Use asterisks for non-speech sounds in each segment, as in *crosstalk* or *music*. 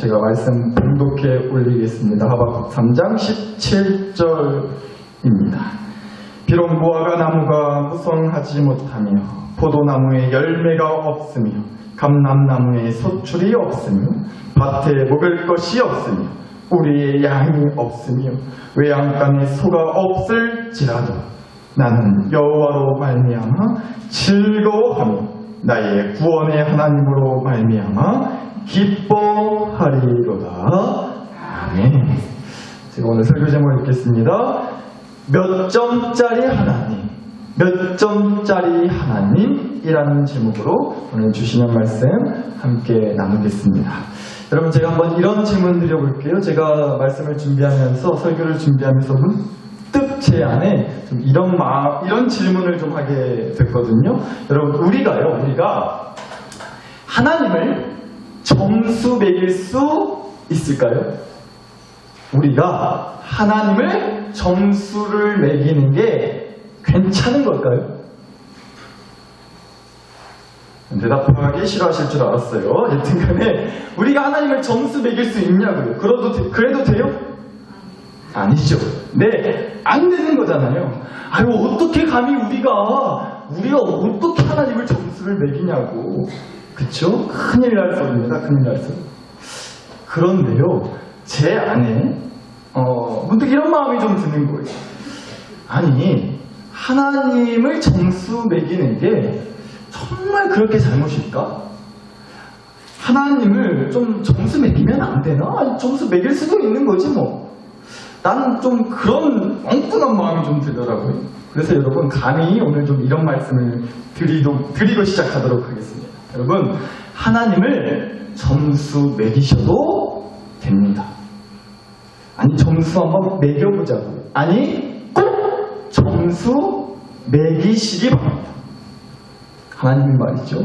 제가 말씀 봉독해 올리겠습니다. 하박국 3장 17절입니다. 비록 무화과 나무가 무성하지 못하며 포도나무에 열매가 없으며 감람나무에 소출이 없으며 밭에 먹을 것이 없으며 우리의 양이 없으며 외양간에 소가 없을지라도 나는 여호와로 말미암아 즐거워하며 나의 구원의 하나님으로 말미암아 기뻐하리로다. 아멘. 제가 오늘 설교 제목 읽겠습니다. 몇 점짜리 하나님, 몇 점짜리 하나님이라는 제목으로 오늘 주시는 말씀 함께 나누겠습니다. 여러분 제가 한번 이런 질문 드려볼게요. 제가 말씀을 준비하면서 설교를 준비하면서 문득 제 안에 좀 이런 마 이런 질문을 좀 하게 됐거든요. 여러분 우리가요, 우리가 하나님을 점수 매길 수 있을까요? 우리가 하나님을 점수를 매기는 게 괜찮은 걸까요? 대답하기 싫어하실 줄 알았어요. 여튼간에 우리가 하나님을 점수 매길 수 있냐고요. 그래도 돼- 그래도 돼요? 아니죠. 네, 안 되는 거잖아요. 아유 어떻게 감히 우리가 우리가 어떻게 하나님을 점수를 매기냐고. 그쵸? 큰일 날 소리입니다. 큰일 날 소리. 그런데요, 제 안에 어, 문득 이런 마음이 좀 드는 거예요. 아니, 하나님을 점수 매기는 게 정말 그렇게 잘못일까? 하나님을 좀 점수 매기면 안 되나? 점수 매길 수도 있는 거지 뭐. 나는 좀 그런 엉뚱한 마음이 좀 들더라고요. 그래서 여러분 감히 오늘 좀 이런 말씀을 드리도, 드리고 시작하도록 하겠습니다. 여러분 하나님을 점수 매기셔도 됩니다. 아니 점수 한번 매겨보자고요. 아니 꼭 점수 매기시기 바랍니다. 하나님이 말이죠.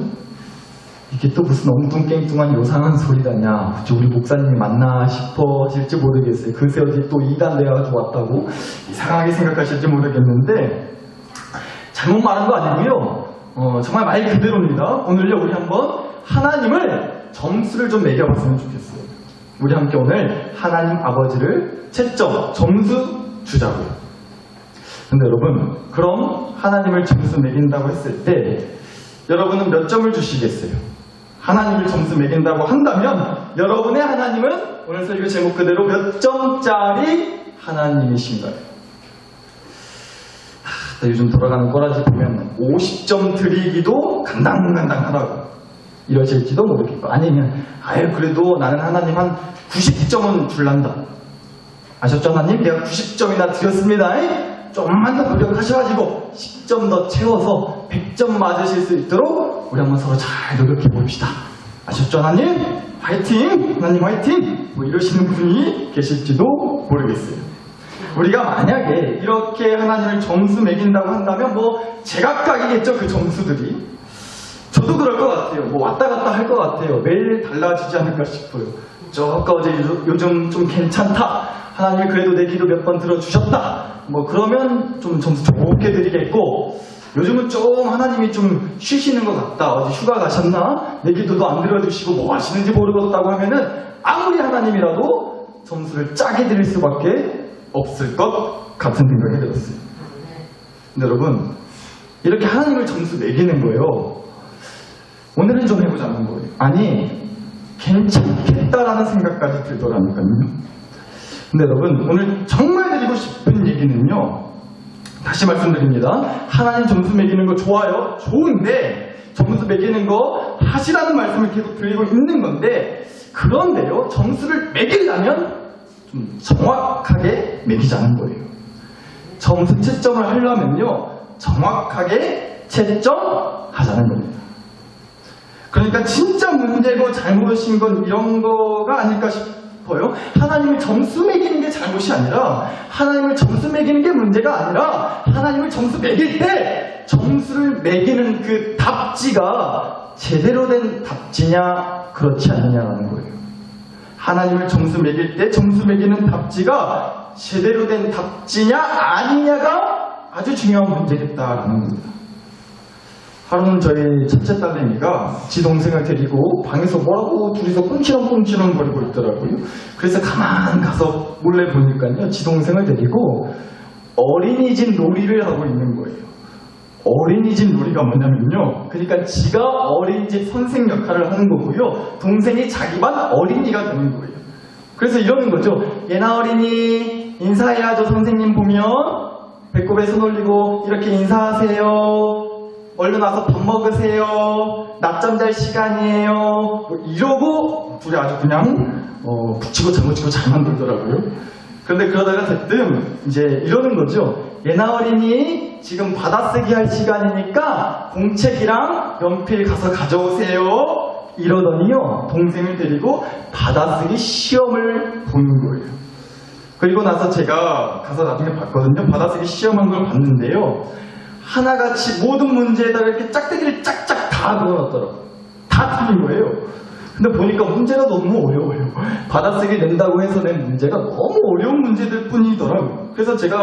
이게 또 무슨 엉뚱깽뚱한 요상한 소리다냐. 그쵸, 우리 목사님이 맞나 싶어질지 모르겠어요. 글쎄 어디 또 이단 돼가지고 왔다고 이상하게 생각하실지 모르겠는데 잘못 말한 거 아니고요. 어, 정말 말 그대로입니다. 오늘요 우리 한번 하나님을 점수를 좀 매겨봤으면 좋겠어요. 우리 함께 오늘 하나님 아버지를 채점, 점수 주자고요. 근데 여러분, 그럼 하나님을 점수 매긴다고 했을 때 여러분은 몇 점을 주시겠어요? 하나님을 점수 매긴다고 한다면 여러분의 하나님은 오늘 설교 제목 그대로 몇 점짜리 하나님이신가요? 하, 요즘 돌아가는 꼬라지 보면 50점 드리기도 간당간당하다고 이러실지도 모르겠고 아니면 아유 그래도 나는 하나님 한 90점은 줄란다 아셨죠 하나님? 내가 90점이나 드렸습니다 조금만 더 노력하셔가지고 10점 더 채워서 100점 맞으실 수 있도록 우리 한번 서로 잘 노력해 봅시다 아셨죠 하나님? 화이팅! 하나님 화이팅! 뭐 이러시는 분이 계실지도 모르겠어요 우리가 만약에 이렇게 하나님을 점수 매긴다고 한다면 뭐 제각각이겠죠 그 점수들이 저도 그럴 것 같아요. 뭐 왔다 갔다 할 것 같아요. 매일 달라지지 않을까 싶어요. 저 아까 어제 요- 요즘 좀 괜찮다. 하나님이 그래도 내 기도 몇 번 들어주셨다. 뭐 그러면 좀 점수 좋게 드리겠고 요즘은 좀 하나님이 좀 쉬시는 것 같다. 어디 휴가 가셨나? 내 기도도 안 들어주시고 뭐 하시는지 모르겠다고 하면은 아무리 하나님이라도 점수를 짜게 드릴 수밖에 없을 것 같은 생각이 들었어요. 근데 여러분 이렇게 하나님을 점수 매기는 거예요. 오늘은 좀 해보자는 거예요. 아니, 괜찮겠다라는 생각까지 들더라니까요. 근데 여러분, 오늘 정말 드리고 싶은 얘기는요. 다시 말씀드립니다. 하나님 점수 매기는 거 좋아요. 좋은데, 점수 매기는 거 하시라는 말씀을 계속 드리고 있는 건데, 그런데요, 점수를 매기려면 좀 정확하게 매기자는 거예요. 점수 채점을 하려면요, 정확하게 채점하자는 겁니다. 그러니까 진짜 문제고 잘못인 건 이런 거가 아닐까 싶어요. 하나님을 점수 매기는 게 잘못이 아니라 하나님을 점수 매기는 게 문제가 아니라 하나님을 점수 매길 때 점수를 매기는 그 답지가 제대로 된 답지냐 그렇지 않느냐라는 거예요. 하나님을 점수 매길 때 점수 매기는 답지가 제대로 된 답지냐 아니냐가 아주 중요한 문제겠다라는 겁니다. 하루는 저희 첫째 딸내미가 지 동생을 데리고 방에서 뭐라고 둘이서 꿍치렁꿍치렁 거리고 있더라고요. 그래서 가만 가서 몰래 보니까요. 지 동생을 데리고 어린이집 놀이를 하고 있는 거예요. 어린이집 놀이가 뭐냐면요. 그러니까 지가 어린이집 선생 역할을 하는 거고요. 동생이 자기 반 어린이가 되는 거예요. 그래서 이러는 거죠. 예나 어린이 인사해야 죠. 선생님 보면 배꼽에 손 올리고 이렇게 인사하세요. 얼른 와서 밥 먹으세요. 낮잠 잘 시간이에요. 뭐 이러고 둘이 아주 그냥 어, 붙이고 장구치고 잘 만들더라고요. 그런데 그러다가 대뜸 이제 이러는 거죠. 예나 어린이 지금 받아쓰기 할 시간이니까 공책이랑 연필 가서 가져오세요. 이러더니요 동생을 데리고 받아쓰기 시험을 보는 거예요. 그리고 나서 제가 가서 나중에 봤거든요. 받아쓰기 시험한 걸 봤는데요. 하나같이 모든 문제에다가 이렇게 짝대기를 짝짝 다 넣어놨더라고요. 다 틀린 거예요. 근데 보니까 문제가 너무 어려워요. 받아쓰기 낸다고 해서 낸 문제가 너무 어려운 문제들 뿐이더라고요. 그래서 제가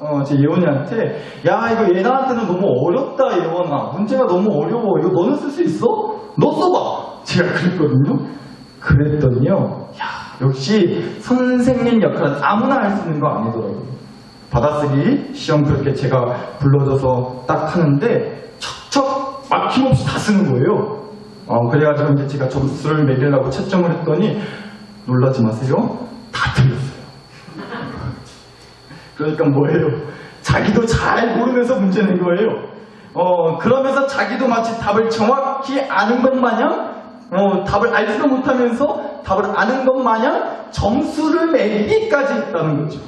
어, 제 예원이한테 야 이거 예나한테는 너무 어렵다 예원아. 문제가 너무 어려워. 이거 너는 쓸 수 있어? 너 써봐. 제가 그랬거든요. 그랬더니요. 야 역시 선생님 역할은 아무나 할 수 있는 거 아니더라고요. 받아쓰기 시험 그렇게 제가 불러줘서 딱 하는데 척척 막힘없이 다 쓰는 거예요. 어, 그래가지고 이제 제가 점수를 매기려고 채점을 했더니 놀라지 마세요. 다 틀렸어요. 그러니까 뭐예요? 자기도 잘 모르면서 문제 낸 거예요. 어, 그러면서 자기도 마치 답을 정확히 아는 것 마냥 어, 답을 알지도 못하면서 답을 아는 것 마냥 점수를 매기기까지 했다는 거죠.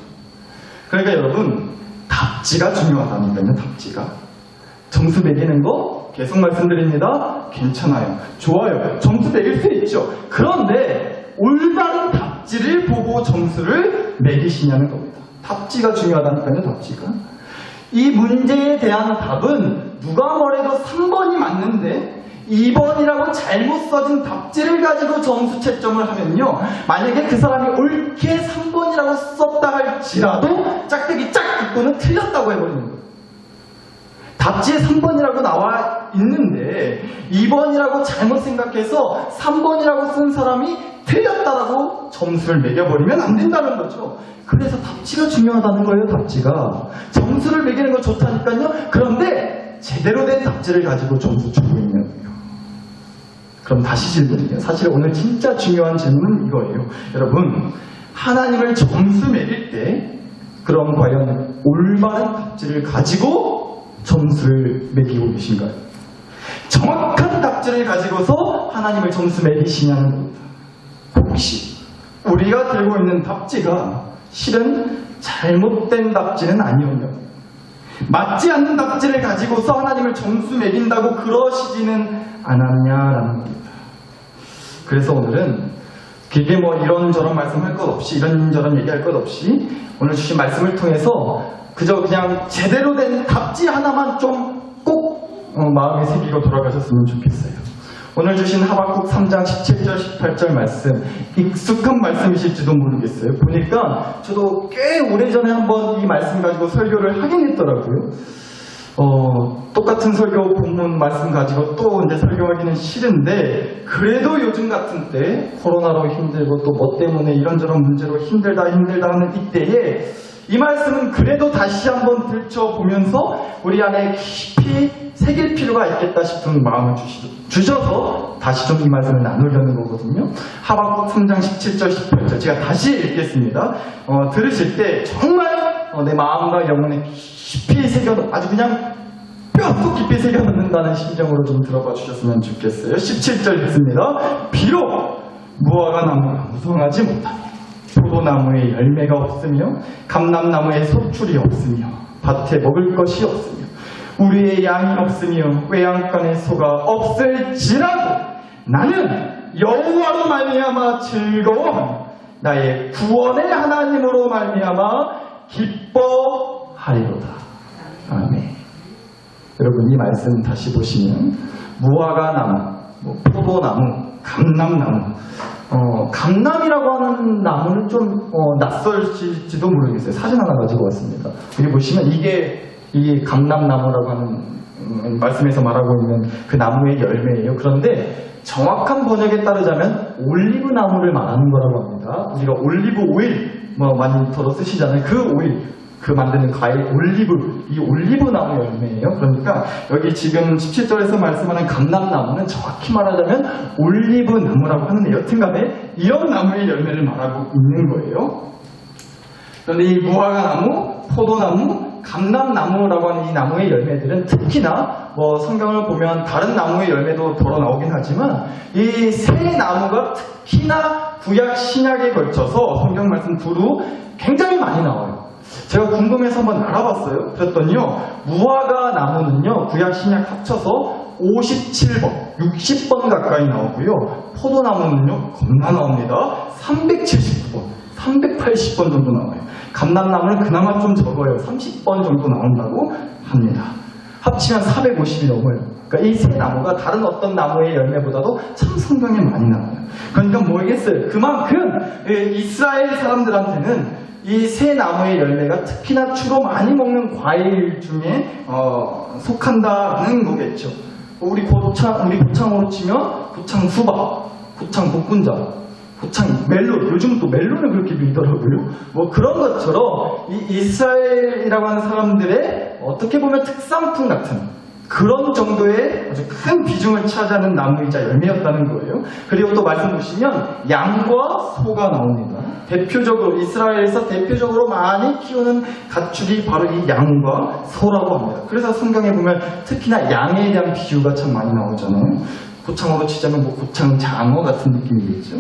그러니까 여러분 답지가 중요하다니까요. 답지가 점수 매기는 거 계속 말씀드립니다. 괜찮아요. 좋아요. 점수 매길 수 있죠. 그런데 올바른 답지를 보고 점수를 매기시냐는 겁니다. 답지가 중요하다니까요. 답지가 이 문제에 대한 답은 누가 뭐래도 3번이 맞는데 2번이라고 잘못 써진 답지를 가지고 점수 채점을 하면요. 만약에 그 사람이 옳게 3번이라고 썼다 할지라도 짝대기 짝 듣고는 틀렸다고 해버리는 거예요. 답지에 3번이라고 나와 있는데 2번이라고 잘못 생각해서 3번이라고 쓴 사람이 틀렸다라고 점수를 매겨버리면 안 된다는 거죠. 그래서 답지가 중요하다는 거예요, 답지가. 점수를 매기는 거 좋다니까요. 그런데 제대로 된 답지를 가지고 점수 주고 있냐고요. 그럼 다시 질문이에요. 사실 오늘 진짜 중요한 질문은 이거예요. 여러분, 하나님을 점수 매길 때 그럼 과연 올바른 답지를 가지고 점수를 매기고 계신가요? 정확한 답지를 가지고서 하나님을 점수 매기시냐는 겁니다. 혹시 우리가 들고 있는 답지가 실은 잘못된 답지는 아니었냐고. 맞지 않는 답지를 가지고서 하나님을 점수 매긴다고 그러시지는 않았냐라는 겁니다. 그래서 오늘은 길게 뭐 이런저런 말씀할 것 없이 이런저런 얘기할 것 없이 오늘 주신 말씀을 통해서 그저 그냥 제대로 된 답지 하나만 좀꼭 마음에 새기고 돌아가셨으면 좋겠어요. 오늘 주신 하박국 3장 17절 18절 말씀 익숙한 말씀이실지도 모르겠어요. 보니까 저도 꽤 오래전에 한번 이 말씀 가지고 설교를 하긴 했더라고요. 어, 똑같은 설교 본문 말씀 가지고 또 이제 설교하기는 싫은데 그래도 요즘 같은 때 코로나로 힘들고 또 뭐 때문에 이런저런 문제로 힘들다 힘들다 하는 이때에 이 말씀은 그래도 다시 한번 들춰보면서 우리 안에 깊이 새길 필요가 있겠다 싶은 마음을 주시, 주셔서 다시 좀 이 말씀을 나누려는 거거든요. 하박국 3장 17절 18절 제가 다시 읽겠습니다. 어, 들으실 때 정말 어, 내 마음과 영혼에 깊이 새겨 아주 그냥 뼈속 깊이 새겨 넣는다는 심정으로 좀 들어봐 주셨으면 좋겠어요. 17절 읽습니다. 비록 무화과 나무가 무성하지 못하며 포도나무에 열매가 없으며 감람나무에 소출이 없으며 밭에 먹을 것이 없으며 우리의 양이 없으며 외양간에 소가 없을지라도 나는 여호와로 말미암아 즐거워하며 나의 구원의 하나님으로 말미암아 기뻐하리로다. 아멘. 여러분 이 말씀 다시 보시면 무화과 나무, 뭐 포도나무, 감람나무. 어, 감남이라고 하는 나무는 좀 어, 낯설지도 모르겠어요. 사진 하나 가지고 왔습니다. 여기 보시면 이게 이 감람나무라고 하는 음, 말씀에서 말하고 있는 그 나무의 열매예요. 그런데 정확한 번역에 따르자면 올리브 나무를 말하는 거라고 합니다. 우리가 올리브 오일 뭐 많이 들어 쓰시잖아요. 그 오일 그 만드는 과일 올리브 이 올리브 나무 열매예요. 그러니까 여기 지금 17절에서 말씀하는 감람나무는 정확히 말하자면 올리브 나무라고 하는데 여튼간에 이런 나무의 열매를 말하고 있는 거예요. 그런데 이 무화과나무, 포도나무, 감람나무라고 하는 이 나무의 열매들은 특히나 뭐 성경을 보면 다른 나무의 열매도 덜어 나오긴 하지만 이 세 나무가 특히나 구약 신약에 걸쳐서 성경 말씀 두루 굉장히 많이 나와요. 제가 궁금해서 한번 알아봤어요. 그랬더니요, 무화과 나무는요, 구약 신약 합쳐서 57번, 60번 가까이 나오고요. 포도나무는요, 겁나 나옵니다. 379번, 380번 정도 나와요. 감람나무는 그나마 좀 적어요. 30번 정도 나온다고 합니다. 합치면 450이 넘어요. 그러니까 이세 나무가 다른 어떤 나무의 열매보다도 참 성경에 많이 나와요. 그러니까 뭐겠어요? 그만큼 예, 이스라엘 사람들한테는 이세 나무의 열매가 특히나 주로 많이 먹는 과일 중에 어, 속한다는 거겠죠. 우리 고창 우리 고창으로 치면 고창 수박, 고창 복분자, 고창 멜론 요즘 또 멜론을 그렇게 밀더라고요. 뭐 그런 것처럼 이 이스라엘이라고 하는 사람들의 어떻게 보면 특산품 같은 그런 정도의 아주 큰 비중을 차지하는 나무이자 열매였다는 거예요. 그리고 또 말씀 보시면 양과 소가 나옵니다. 대표적으로 이스라엘에서 대표적으로 많이 키우는 가축이 바로 이 양과 소라고 합니다. 그래서 성경에 보면 특히나 양에 대한 비유가 참 많이 나오잖아요. 고창으로 치자면 뭐 고창 장어 같은 느낌이겠죠.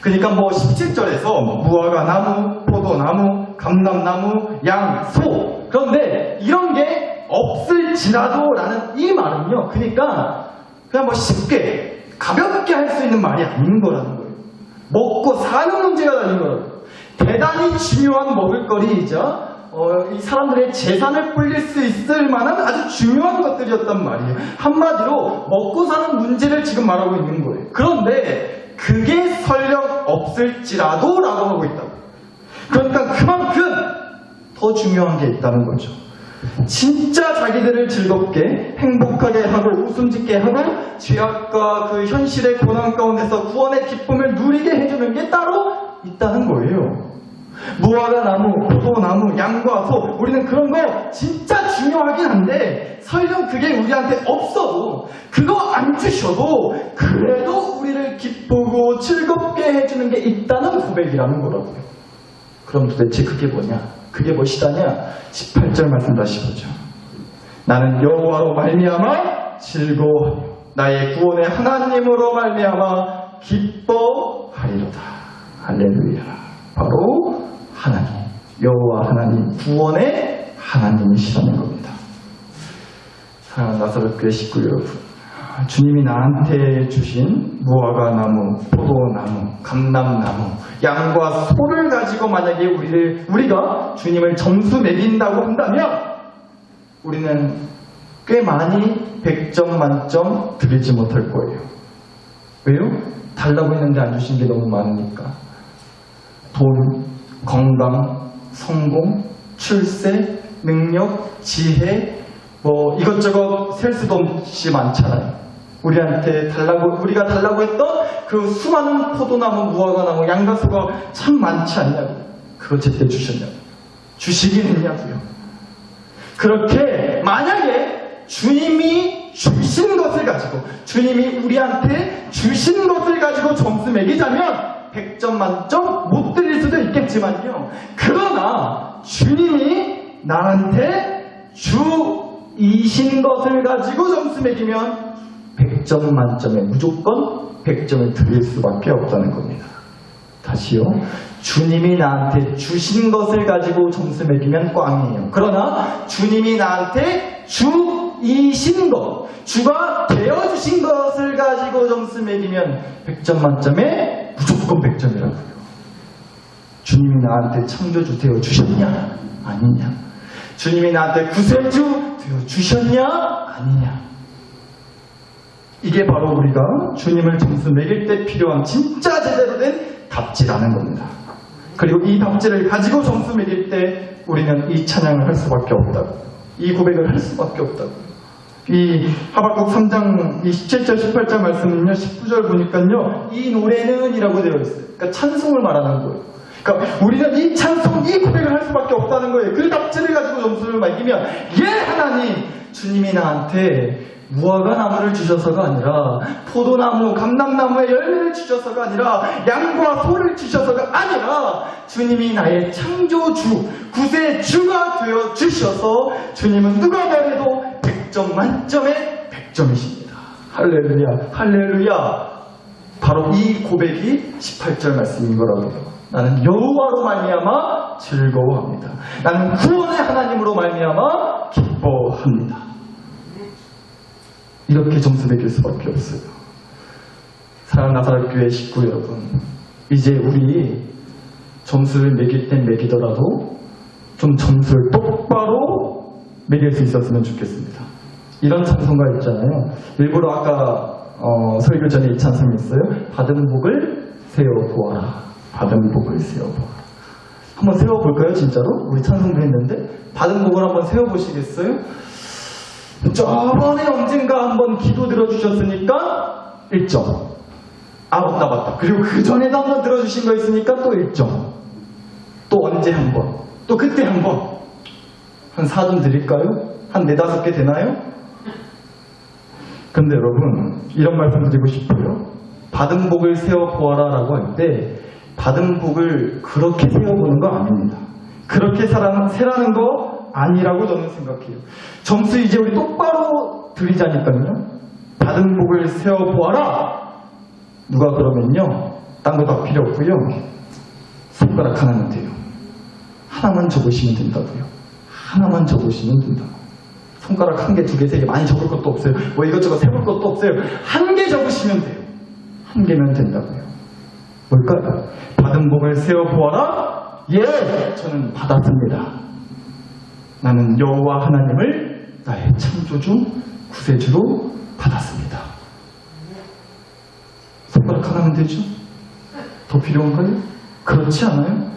그러니까 뭐 17절에서 뭐 무화과 나무, 포도나무, 감람나무, 양, 소. 그런데 이런 게 없을지라도 라는 이 말은요. 그러니까 그냥 뭐 쉽게 가볍게 할 수 있는 말이 아닌 거라는. 먹고 사는 문제가 달린 거라고요. 대단히 중요한 먹을거리이자 어, 이 사람들의 재산을 불릴 수 있을 만한 아주 중요한 것들이었단 말이에요. 한마디로 먹고 사는 문제를 지금 말하고 있는 거예요. 그런데 그게 설령 없을지라도 라고 하고 있다고. 그러니까 그만큼 더 중요한 게 있다는 거죠. 진짜 자기들을 즐겁게 행복하게 하고 웃음 짓게 하고 죄악과 그 현실의 고난 가운데서 구원의 기쁨을 누리게 해주는 게 따로 있다는 거예요. 무화과 나무, 포도나무, 양과 소 우리는 그런 거 진짜 중요하긴 한데 설령 그게 우리한테 없어도 그거 안 주셔도 그래도 우리를 기쁘고 즐겁게 해주는 게 있다는 고백이라는 거라고요. 그럼 도대체 그게 뭐냐? 그게 무엇이다냐? 18절 말씀 다시 보죠. 나는 여호와로 말미암아 즐거워 나의 구원의 하나님으로 말미암아 기뻐하리로다. 할렐루야. 바로 하나님, 여호와 하나님, 구원의 하나님이시라는 겁니다. 사랑하는 나사렛 교회 식구 여러분, 주님이 나한테 주신 무화과 나무, 포도나무, 감람나무, 양과 소를 가지고 만약에 우리를 우리가 주님을 점수 매긴다고 한다면 우리는 꽤 많이 100점 만점 드리지 못할 거예요. 왜요? 달라고 했는데 안 주신 게 너무 많으니까. 돈, 건강, 성공, 출세, 능력, 지혜, 뭐 이것저것 셀 수도 없이 많잖아요. 우리한테 달라고 우리가 달라고 했던 그 수많은 포도나무, 무화과나무, 양가수가 참 많지 않냐고. 그거 제때 주셨냐고. 주시긴 했냐고요. 그렇게 만약에 주님이 주신 것을 가지고 주님이 우리한테 주신 것을 가지고 점수 매기자면 100점 만점 못 드릴 수도 있겠지만요. 그러나 주님이 나한테 주이신 것을 가지고 점수 매기면 100점 만점에 무조건 100점을 드릴 수밖에 없다는 겁니다. 다시요. 주님이 나한테 주신 것을 가지고 점수 매기면 꽝이에요. 그러나 주님이 나한테 주이신 것, 주가 되어주신 것을 가지고 점수 매기면 100점 만점에 무조건 100점이라고요. 주님이 나한테 창조주 되어주셨냐? 아니냐? 주님이 나한테 구세주 되어주셨냐? 아니냐? 이게 바로 우리가 주님을 점수 매길 때 필요한 진짜 제대로 된 답지라는 겁니다. 그리고 이 답지를 가지고 점수 매길 때 우리는 이 찬양을 할 수밖에 없다고. 이 고백을 할 수밖에 없다고요. 이 하박국 3장 이 17절 18절 말씀은요 19절 보니까요 이 노래는 이라고 되어 있어요. 그러니까 찬송을 말하는 거예요. 그러니까 우리는 이 찬송 이 고백을 할 수밖에 없다는 거예요. 그 답지를 가지고 점수를 매기면 예 하나님 주님이 나한테 무화과 나무를 주셔서가 아니라 포도나무, 감람나무의 열매를 주셔서가 아니라 양과 소를 주셔서가 아니라 주님이 나의 창조주, 구세주가 되어 주셔서 주님은 누가 말해도 100점 만점의 100점이십니다. 할렐루야, 할렐루야. 바로 이 고백이 18절 말씀인 거라고요. 나는 여호와로 말미암아 즐거워합니다. 나는 구원의 하나님으로 말미암아 기뻐합니다. 이렇게 점수 매길 수밖에 없어요. 사랑 나사렛 교회 식구 여러분, 이제 우리 점수를 매길 땐 매기더라도 좀 점수를 똑바로 매길 수 있었으면 좋겠습니다. 이런 찬송가 있잖아요. 일부러 아까 어, 설교 전에 이 찬송이 있어요. 받은 복을 세워보아라. 받은 복을 세워보아라. 한번 세워볼까요, 진짜로? 우리 찬송도 했는데 받은 복을 한번 세워보시겠어요? 저번에 언젠가 한번 기도 들어주셨으니까 1점. 아, 맞다, 맞다. 그리고 그 전에도 한번 들어주신 거 있으니까 또 1점. 또 언제 한 번. 또 그때 한 번. 한 4점 드릴까요? 한 4, 5개 되나요? 근데 여러분, 이런 말씀 드리고 싶어요. 받은 복을 세워보아라 라고 할 때, 받은 복을 그렇게 세워보는 거 아닙니다. 그렇게 살아는, 세라는 거 아니라고 저는 생각해요. 점수 이제 우리 똑바로 드리자니까요. 받은 복을 세워보아라! 누가 그러면요. 딴 거 다 필요 없고요. 손가락 하나면 돼요. 하나만 적으시면 된다고요. 하나만 적으시면 된다고. 손가락 한 개, 두 개, 세 개 많이 적을 것도 없어요. 뭐 이것저것 세볼 것도 없어요. 한 개 적으시면 돼요. 한 개면 된다고요. 뭘까요? 받은 복을 세워보아라? 예! 저는 받았습니다. 나는 여호와 하나님을 나의 창조주, 구세주로 받았습니다. 손가락 하나면 되죠? 더 필요한가요? 그렇지 않아요?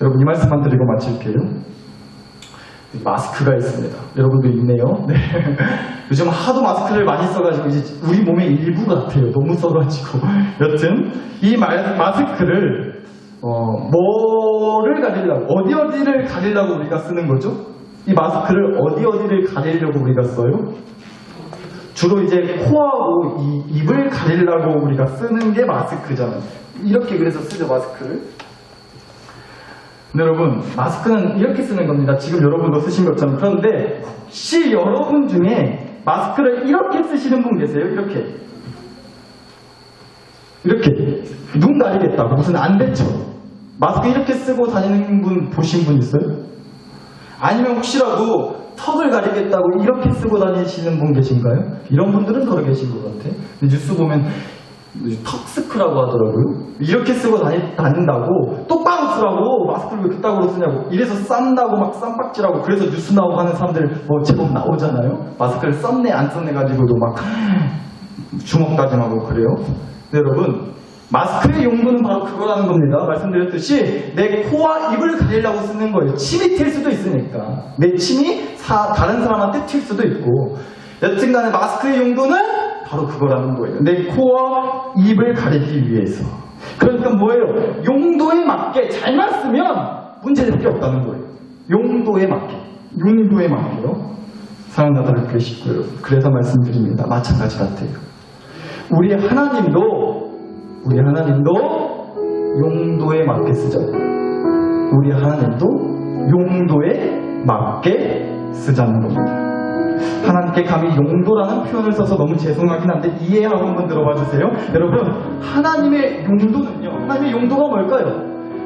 여러분 이 말씀만 드리고 마칠게요. 마스크가 있습니다. 여러분도 있네요. *laughs* 네. 요즘 하도 마스크를 많이 써가지고 이제 우리 몸의 일부 같아요. 너무 써가지고. 여튼 이 마, 마스크를 어, 뭐를 가리려고 어디 어디를 가리려고 우리가 쓰는 거죠? 이 마스크를 어디 어디를 가리려고 우리가 써요? 주로 이제 코하고 이 입을 가리려고 우리가 쓰는 게 마스크잖아요. 이렇게 그래서 쓰죠 마스크를. 여러분 마스크는 이렇게 쓰는 겁니다. 지금 여러분도 쓰신 것처럼 그런데 혹시 여러분 중에 마스크를 이렇게 쓰시는 분 계세요? 이렇게 이렇게 눈 가리겠다고 무슨 안 됐죠? 마스크 이렇게 쓰고 다니는 분 보신 분 있어요? 아니면 혹시라도 턱을 가리겠다고 이렇게 쓰고 다니시는 분 계신가요? 이런 분들은 덜어 계신 것 같아. 뉴스 보면 턱스크라고 하더라고요. 이렇게 쓰고 다니, 다닌다고 똑바로 쓰라고 마스크를 왜 그따구로 쓰냐고 이래서 싼다고 막 쌈박질하고 그래서 뉴스 나오고 하는 사람들 뭐 제법 나오잖아요. 마스크를 썼네 안 썼네 가지고도 막 주먹 다짐하고 그래요. 근데 여러분 마스크의 용도는 바로 그거라는 겁니다. 말씀드렸듯이 내 코와 입을 가리려고 쓰는 거예요. 침이 튈 수도 있으니까. 내 침이 사- 다른 사람한테 튈 수도 있고. 여튼간에 마스크의 용도는 바로 그거라는 거예요. 내 코와 입을 가리기 위해서. 그러니까 뭐예요? 용도에 맞게 잘만 쓰면 문제될 게 없다는 거예요. 용도에 맞게. 용도에 맞게요. 사랑나다를 계시고요. 그래서 말씀드립니다. 마찬가지 같아요. 우리 하나님도 우리 하나님도 용도에 맞게 쓰죠. 우리 하나님도 용도에 맞게 쓰자는 겁니다. 하나님께 감히 용도라는 표현을 써서 너무 죄송하긴 한데 이해하고 한번 들어봐 주세요. 여러분, 하나님의 용도는요. 하나님의 용도가 뭘까요?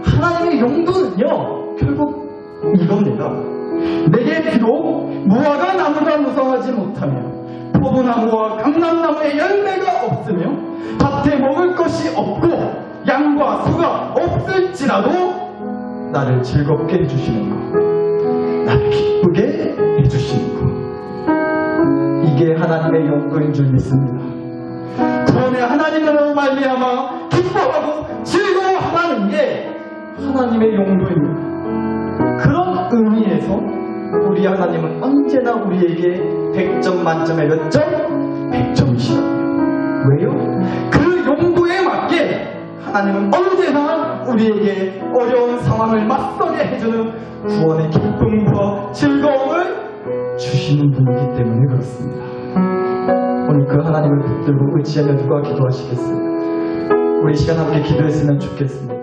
하나님의 용도는요. 결국 이겁니다. 내게 비록 무화과 나무가 무성하지 못하며 포도나무와 감람나무의 열매가 없으며 밭에 먹을 것이 없고 양과 소가 없을지라도 나를 즐겁게 해주시는 것 나를 기쁘게 해주시는 것. 이게 하나님의 용도인 줄 믿습니다. 처음에 하나님으로 말미암아 기뻐하고 즐거워하는 게 하나님의 용도입니다. 그런 의미에서 우리 하나님은 언제나 우리에게 100점 만점에 몇 점? 100점이시라고요. 왜요? 그 용도에 맞게 하나님은 언제나 우리에게 어려운 상황을 맞서게 해주는 구원의 기쁨과 즐거움을 주시는 분이기 때문에 그렇습니다. 오늘 그 하나님을 붙들고 의지하며 누가 기도하시겠어요? 우리 이 시간 함께 기도했으면 좋겠습니다.